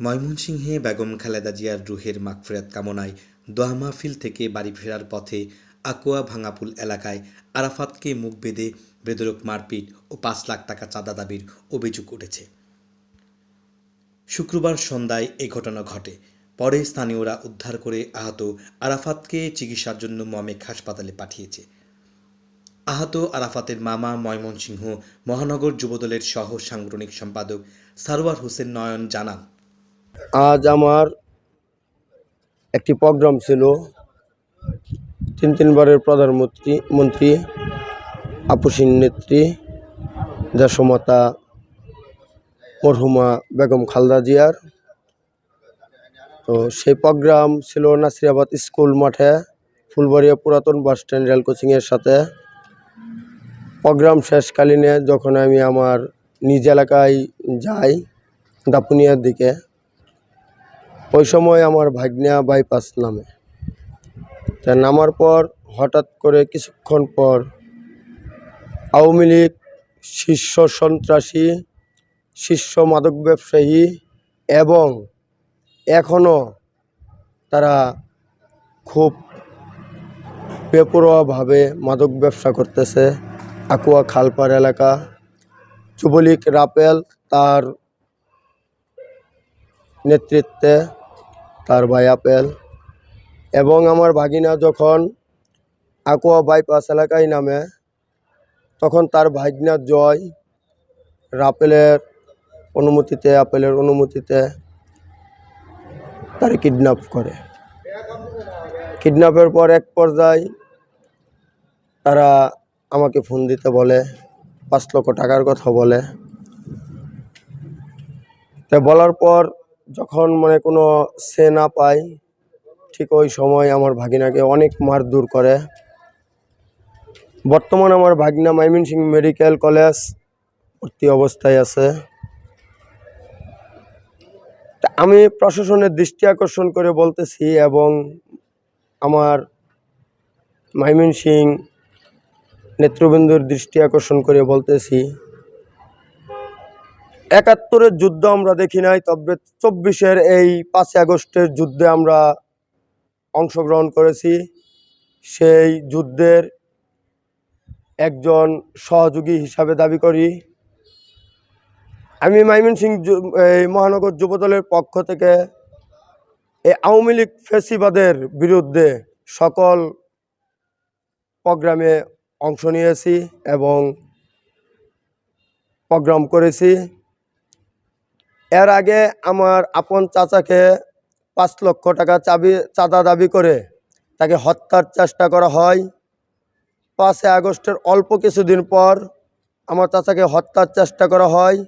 ময়মনসিংহে বেগম খালেদা জিয়ার রুহের মাগফিরাত কামনায় দোয়া মাহফিল থেকে বাড়ি ফেরার পথে আকুয়া ভাঙাপুল এলাকায় আরাফাতকে মুখ বেঁধে বেদরক মারপিট ও পাঁচ লাখ টাকা চাঁদা দাবির অভিযোগ উঠেছে। শুক্রবার সন্ধ্যায় এ ঘটনা ঘটে। পরে স্থানীয়রা উদ্ধার করে আহত আরাফাতকে চিকিৎসার জন্য মমেক হাসপাতালে পাঠিয়েছে। আহত আরাফাতের মামা ময়মনসিংহ মহানগর যুবদলের সহ সাংগঠনিক সম্পাদক সারোয়ার হোসেন নয়ন জানান আজ আমার একটি প্রোগ্রাম ছিল। তিন তিনবারের প্রধানমন্ত্রী, মন্ত্রী, আপুসিন নেত্রী, দেশমাতা মরহুমা বেগম খালদা জিয়ার। তো সেই প্রোগ্রাম ছিল নাসিরাবাদ স্কুল মাঠে, ফুলবাড়িয়া পুরাতন বাস স্ট্যান্ড রেল কোচিংয়ের সাথে। প্রোগ্রাম শেষকালীনে যখন আমি আমার নিজ এলাকায় যাই, দাপুনিয়ার দিকে ওই সময় আমার ভাগ্না বাইপাস নামে। তা নামার পর হঠাৎ করে কিছুক্ষণ পর আওয়ামী লীগ শীর্ষ সন্ত্রাসী, শীর্ষ মাদক ব্যবসায়ী এবং এখনও তারা খুব বেপরোয়াভাবে মাদক ব্যবসা করতেছে। আকুয়া খালপার এলাকা, যুবলীগ রাপেল তার নেতৃত্বে তার ভাই আপেল এবং আমার ভাগিনা যখন আকুয়া বাইপাস এলাকায় নামে, তখন তার ভাগিনা জয় রাপেলের অনুমতিতে, আপেলের অনুমতিতে তার কিডন্যাপ করে। কিডন্যাপের পর এক পর্যায়ে তারা আমাকে ফোন দিতে বলে, পাঁচ লক্ষ টাকার কথা বলে। তা বলার পর যখন মানে কোনো সে না পাই ঠিক ওই সময় আমার ভাগিনাকে অনেক মারধর করে। বর্তমান আমার ভাগিনা ময়মনসিংহ মেডিকেল কলেজ ভর্তি অবস্থায় আছে। আমি প্রশাসনের দৃষ্টি আকর্ষণ করে বলতেছি এবং আমার ময়মনসিং নেতৃবৃন্দর দৃষ্টি আকর্ষণ করে বলতেছি। একাত্তরের যুদ্ধ আমরা দেখি নাই, তবে চব্বিশের এই পাঁচই আগস্টের যুদ্ধে আমরা অংশগ্রহণ করেছি। সেই যুদ্ধের একজন সহযোগী হিসাবে দাবি করি। আমি ময়মনসিং এই মহানগর যুবদলের পক্ষ থেকে এই আওয়ামী লীগ ফেসিবাদের বিরুদ্ধে সকল প্রোগ্রামে অংশ নিয়েছি এবং প্রোগ্রাম করেছি। এর আগে আমার আপন চাচাকে পাঁচ লক্ষ টাকা চাবি, চাঁদা দাবি করে তাকে হত্যার চেষ্টা করা হয়। পাঁচই আগস্টের অল্প কিছুদিন পর আমার চাচাকে হত্যার চেষ্টা করা হয়।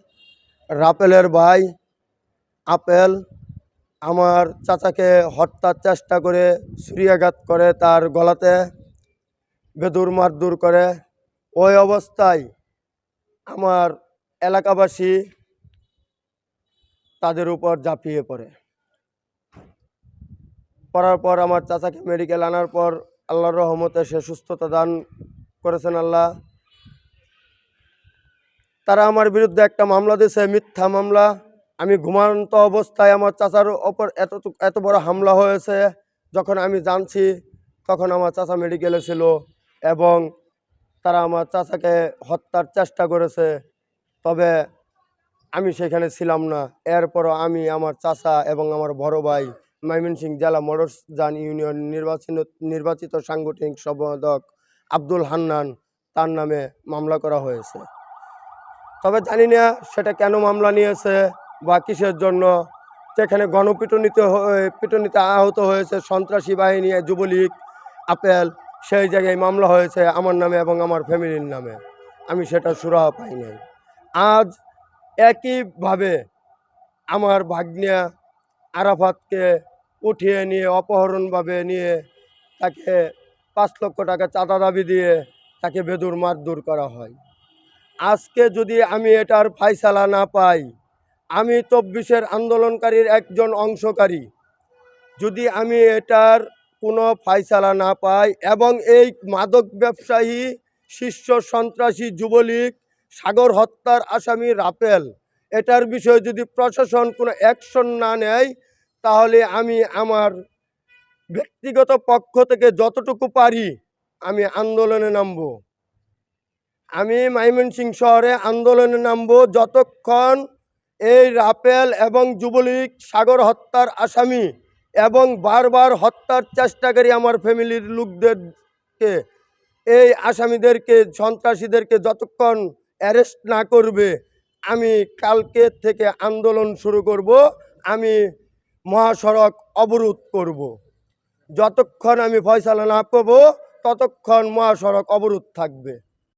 রাপেলের ভাই আপেল আমার চাচাকে হত্যার চেষ্টা করে ছুরিয়াঘাত করে তার গলাতে বেদুর মারদুর করে। ওই অবস্থায় আমার এলাকাবাসী তাদের উপর ঝাঁপিয়ে পড়ে। পড়ার পর আমার চাচাকে মেডিকেল আনার পর আল্লাহর রহমতে সে সুস্থতা দান করেছেন আল্লাহ। তারা আমার বিরুদ্ধে একটা মামলা দিয়েছে, মিথ্যা মামলা। আমি ঘুমান্ত অবস্থায় আমার চাচার ওপর এত এত বড় হামলা হয়েছে, যখন আমি জানছি তখন আমার চাচা মেডিকেলে ছিল এবং তারা আমার চাচাকে হত্যার চেষ্টা করেছে। তবে আমি সেখানে ছিলাম না। এরপরও আমি আমার চাচা এবং আমার বড় ভাই ময়মনসিংহ জেলা মডরজান ইউনিয়ন নির্বাচিত নির্বাচিত সাংগঠনিক সম্পাদক আব্দুল হান্নান তার নামে মামলা করা হয়েছে। তবে জানি না সেটা কেন মামলা নিয়েছে বা কিসের জন্য। সেখানে গণপিটুনিতে পিটুনিতে আহত হয়েছে সন্ত্রাসী বাহিনী যুবলীগ, আপেল, সেই জায়গায় মামলা হয়েছে আমার নামে এবং আমার ফ্যামিলির নামে। আমি সেটা সুরাহা পাই নাই। আজ একইভাবে আমার ভাগ্নিয়া আরাফাতকে উঠিয়ে নিয়ে, অপহরণভাবে নিয়ে তাকে পাঁচ লক্ষ টাকা চাঁদা দাবি দিয়ে তাকে বেদুর মারধর করা হয়। আজকে যদি আমি এটার ফাইসালা না পাই, আমি চব্বিশের আন্দোলনকারীর একজন অংশকারী, যদি আমি এটার কোনো ফাইসালা না পাই এবং এই মাদক ব্যবসায়ী, শীর্ষ সন্ত্রাসী, যুবলীগ সাগর হত্যার আসামি রাপেল এটার বিষয়ে যদি প্রশাসন কোনো অ্যাকশন না নেয়, তাহলে আমি আমার ব্যক্তিগত পক্ষ থেকে যতটুকু পারি আমি আন্দোলনে নামবো। আমি ময়মনসিংহ শহরে আন্দোলনে নামবো যতক্ষণ এই রাপেল এবং যুবলীগ সাগর হত্যার আসামি এবং বারবার হত্যার চেষ্টাকারী আমার ফ্যামিলির লোকদেরকে, এই আসামিদেরকে, সন্ত্রাসীদেরকে যতক্ষণ অ্যারেস্ট না করবে, আমি কালকে থেকে আন্দোলন শুরু করব, আমি মহাসড়ক অবরোধ করব। যতক্ষণ আমি ফয়সালা না পাবো, ততক্ষণ মহাসড়ক অবরোধ থাকবে।